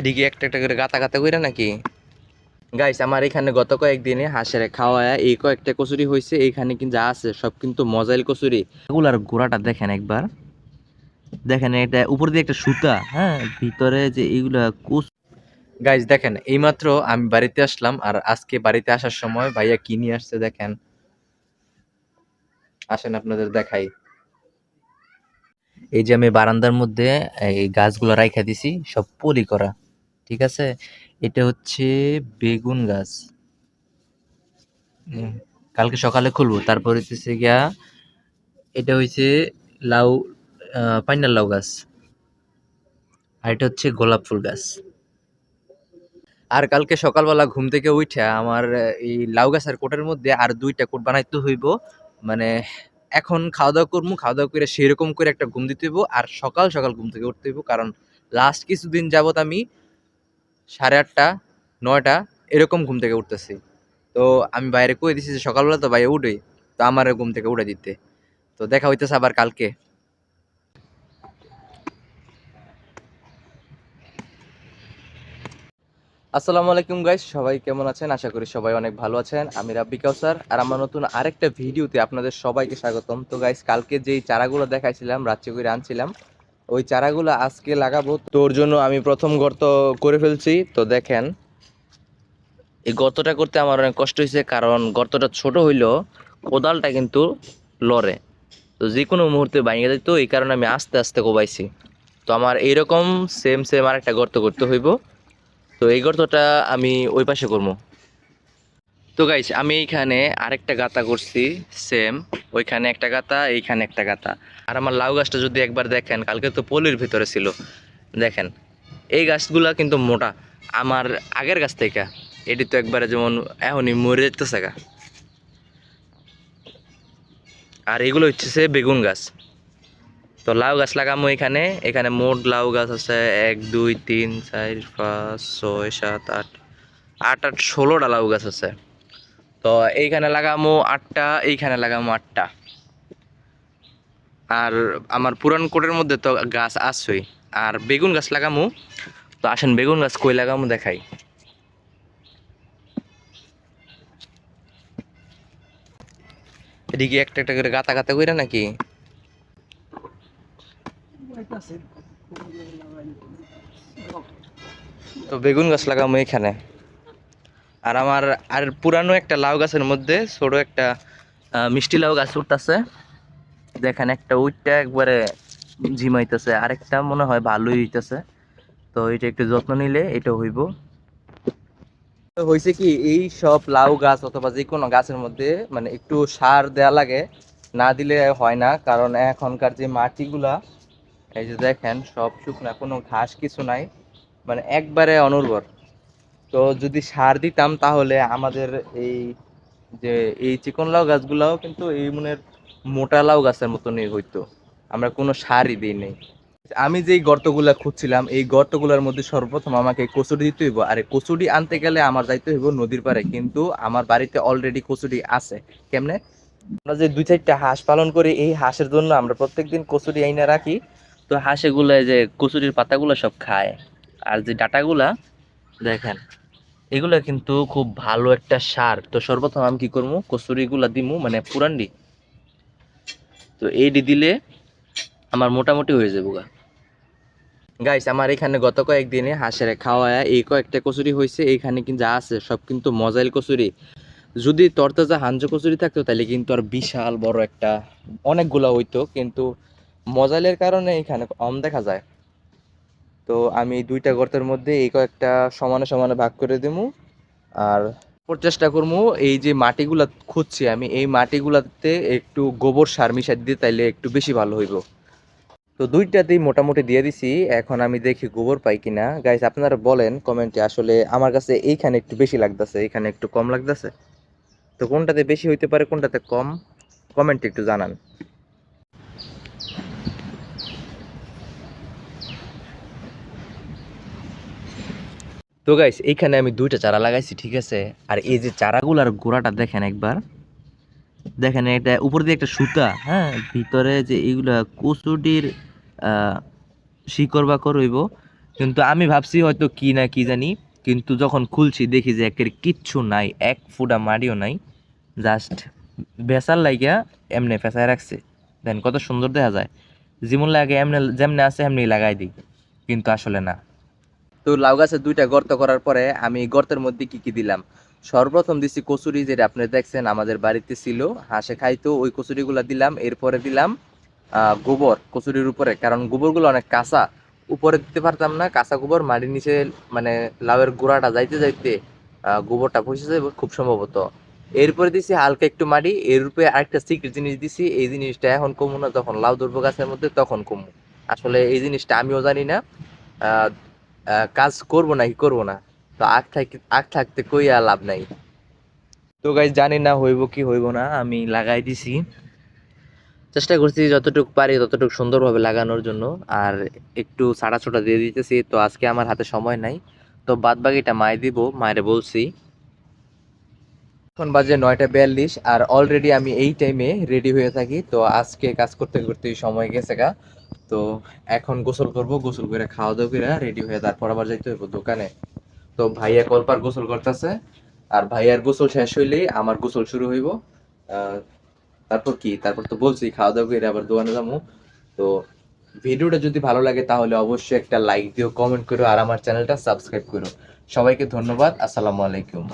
এদিকে একটা একটা করে গাতা গাতা কইরা নাকি? গাইস আমার এখানে গত কয়েকদিনে হাঁসের খাওয়ায় এই কয়েকটা কচুরি হয়েছে এইখানে কিন্তু যা আছে, সব কিন্তু মজাইল কচুরি। এগুলার গোড়াটা দেখেন একবার। দেখেন এটা উপর দিয়ে একটা সুতা হ্যাঁ ভিতরে যে এইগুলা কুচ গাইস দেখেন, এইমাত্র আমি বাড়িতে আসলাম আর আজকে বাড়িতে আসার সময় ভাইয়া কি নিয়ে আসছে দেখেন। আসেন আপনাদের দেখাই। এই যে আমি বারান্দার মধ্যে এই গাছগুলো রাইখা দিছি, সব পলি করা। ঠিক আছে? এটা হচ্ছে বেগুন গাছ। কালকে সকালে খুলবো তারপর হচ্ছে গিয়া এটা হচ্ছে লাউ আহ, পাইনার লাউ গাছ। আর এটা হচ্ছে গোলাপ ফুল গাছ। আর কালকে সকালবেলা ঘুম থেকে উঠে আমার এই লাউ গাছ আর কোটের মধ্যে আর দুইটা কোট বানাইতে হইব। মানে এখন খাওয়া দাওয়া করব খাওয়া দাওয়া করে সেরকম করে একটা ঘুম দিতে হইব। আর সকাল সকাল ঘুম থেকে উঠতে হইব কারণ লাস্ট কিছুদিন যাবত আমি সাড়ে আটটা, নয়টা, এরকম ঘুম থেকে উঠতেছি। তো আমি বাইরে কই দিছি যে সকালবেলা তো বাইরে উঠেই, তো আমার ঘুম থেকে উঠে দিতে। তো দেখা হইতেছে আবার কালকে। আসসালামু আলাইকুম গাইস সবাই কেমন আছেন? আশা করি সবাই অনেক ভালো আছেন। আমি রাব্বি কাউসার, আর আমার নতুন আরেকটা ভিডিওতে আপনাদের সবাইকে স্বাগতম। তো গাইস কালকে যেই চারাগুলো দেখাইছিলাম, রাত্রে করে আনছিলাম ওই চারাগুলো আজকে লাগাবো। তোর জন্য আমি প্রথম গর্ত করে ফেলছি, তো দেখেন। এই গর্তটা করতে আমার অনেক কষ্ট হয়েছে, কারণ গর্তটা ছোট হইলেও কোদালটা কিন্তু লড়ে। তো যে কোনো মুহূর্তে ভাঙে যেত এই কারণে আমি আস্তে আস্তে কোবাইছি। তো আমার এইরকম সেম সেম আর একটা গর্ত করতে হইব। তো এই গর্তটা আমি ওই পাশে করব। তো গাইস আমি এইখানে আরেকটা গাতা করছি সেম ওইখানে একটা গাতা, এইখানে একটা গাতা। আর আমার লাউ গাছটা যদি একবার দেখেন, কালকে তো পলির ভিতরে ছিল। দেখেন, এই গাছগুলা কিন্তু মোটা। আমার আগের গাছ থেকে, এটি তো একবারে যেমন এখনই মরে যেতেছে গা। আর এগুলো হচ্ছে সে বেগুন গাছ। তো লাউ গাছ লাগামো এখানে। এখানে মোট লাউ গাছ আছে এক, দুই, তিন, চার, পাঁচ, ছয়, সাত, আট আট আট, ষোলোটা লাউ গাছ আছে। তো এইখানে লাগামো আটটা, এইখানে লাগামো আটটা। আর আমার পুরান কোটের মধ্যে তো গাছ আসছই আর বেগুন গাছ লাগামু। তো আসেন বেগুন গাছ কই লাগামো দেখাই। এদিকে একটা একটা করে গাতা গাতা কইরা নাকি? তো বেগুন গাছ লাগামু এখানে আর আমার আর পুরানো একটা লাউ গাছের মধ্যে ছোট একটা মিষ্টি লাউ গাছ উঠতেছে। দেখেন একটা উইটটা একবারে ঝিমাইতেছে, আরেকটা মনে হয় ভালোই হইতেছে। তো এটা একটু যত্ন নিলে এটা হইব। হয়েছে কি, এই সব লাউ গাছ অথবা যে কোনো গাছের মধ্যে মানে একটু সার দেয়া লাগে, না দিলে হয় না। কারণ এখনকার যে মাটিগুলা, এই যে দেখেন সব শুকনা, কোনো ঘাস কিছু নাই। মানে একবারে অনুর্বর। তো যদি সার দিতাম তাহলে আমাদের এই যে, এই চিকন লাউ গাছগুলাও কিন্তু এই মনের মোটা লাউ গাছের মতনই হইতো। আমরা কোনো সারই দিই নেই। আমি যেই গর্তগুলা খুঁজছিলাম, এই গর্তগুলোর মধ্যে সর্বপ্রথম আমাকে কচুরি দিতে হইব। আর, কচুরি আনতে গেলে আমার যাইতে হইব নদীর পাড়ে, কিন্তু আমার বাড়িতে অলরেডি কচুরি আছে। কেমনে? আমরা যে দুই চারটা হাঁস পালন করি, এই হাঁসের জন্য আমরা প্রত্যেকদিন কচুরি আইনা রাখি। তো হাঁস এগুলো যে কচুরির পাতাগুলো সব খায়। আর যে ডাটাগুলা, দেখেন এগুলা কিন্তু খুব ভালো একটা সার। তো সর্বপ্রথম আমি কি করব? কচুরিগুলা দিমু মানে পুরান্ডি তো এইটি দিলে আমার মোটামুটি হয়ে যাব গা। গাইস আমার এখানে গত কয়েকদিনে হাঁসের খাওয়ায় এই কয়েকটা কচুরি হয়েছে। এইখানে কিন্তু যা আছে সব কিন্তু মজাইল কচুরি যদি তরতাজা হাঞ্জ কচুরি থাকতো তাহলে কিন্তু আর বিশাল বড় একটা অনেকগুলা হইতো, কিন্তু মজাইলের কারণে এখানে কম দেখা যায়। তো আমি দুইটা গর্তের মধ্যে এই কয়েকটা সমানে সমানে ভাগ করে দেবো আর চেষ্টা করব এই যে মাটিগুলা খুঁজছি আমি, এই মাটিগুলাতে একটু গোবর সার মিশাই দিতে তাইলে একটু বেশি ভালো হইব। তো দুইটাতেই মোটামুটি দিয়ে দিছি, এখন আমি দেখি গোবর পাই কিনা। গাইস আপনারা বলেন কমেন্টে আসলে আমার কাছে এইখানে একটু বেশি লাগতেছে, এইখানে একটু কম লাগতেছে। তো কোনটাতে বেশি হইতে পারে, কোনটাতে কম, কমেন্টে একটু জানান। তো গাইস এইখানে আমি দুইটা চারা লাগাইছি, ঠিক আছে? আর এই যে চারাগুলার গোড়াটা দেখেন একবার। দেখেন এটা উপর দিয়ে একটা সুতা হ্যাঁ? ভিতরে যে এইগুলা কচুটির শিকড় বাকড় হইব। কিন্তু আমি ভাবছি হয়তো কি না কি জানি, কিন্তু যখন খুলছি দেখি যে একের কিচ্ছু নাই, এক ফুটা মাটিও নাই। জাস্ট বেসার লাগিয়া এমনি ফেসায় রাখছে। দেন কত সুন্দর দেখা যায়। যেমন লাগে, এমনি যেমনি আছে, এমনি লাগাই দিই। কিন্তু আসলে না। তো লাউ গাছে দুইটা গর্ত করার পরে আমি গর্তের মধ্যে কি কি দিলাম? সর্বপ্রথম দিছি কচুরি যেটা আপনি দেখছেন আমাদের বাড়িতে ছিল, হাঁসে খাইতো, ওই কচুরিগুলো দিলাম, এরপরে দিলাম গোবর কচুরির উপরে, কারণ গোবরগুলো অনেক কাঁচা। উপরে দিতে পারতাম না, কাঁচা গোবর, মাটির নিচে মানে লাউয়ের গোড়াটা যাইতে যাইতে গোবরটা পৌঁছে যাবে খুব সম্ভবত। এরপরে দিছি হালকা একটু মাটি, এর উপরে আরেকটা সিক্রেট জিনিস দিছি, এই জিনিসটা এখন কমু না, যখন লাউ ধরবো গাছের মধ্যে তখন কমু। আসলে এই জিনিসটা আমিও জানি না কাজ করব না কি করব না? তো আগ থাকতে আগ থাকতে কই আর লাভ নাই। তো গাইজ জানি না হইব কি হইব না, আমি লাগাই দিছি। চেষ্টা করছি যতটুকু পারি ততটুকু সুন্দরভাবে লাগানোর জন্য। আর একটু ছাড়া ছোটা দিয়ে দিতেছি, তো আজকে আমার হাতে সময় নাই। তো বাদ বাকিটা মায় দিব, মায়ের বলছি। এখন বাজে নয়টা বিয়াল্লিশ, আর অলরেডি আমি এই টাইমে রেডি হয়ে থাকি, তো আজকে কাজ করতে করতে সময় গেছে গা। তো এখন গোসল করব, গোসল করে খাওয়া দাওয়া করে রেডি হয়ে তারপর আবার যাইতে হইব দোকানে। তো ভাইয়া কলপার গোসল করতেছে, আর ভাইয়ার গোসল শেষ হইলেই আমার গোসল শুরু হইব। তারপর কি? তারপর তো বলছি খাওয়া দাওয়া করে আবার দোকানে যাব। তো ভিডিওটা যদি ভালো লাগে তাহলে অবশ্যই একটা লাইক দিও কমেন্ট করো, আর আমার চ্যানেলটা সাবস্ক্রাইব করো। সবাইকে ধন্যবাদ, আসসালামু আলাইকুম।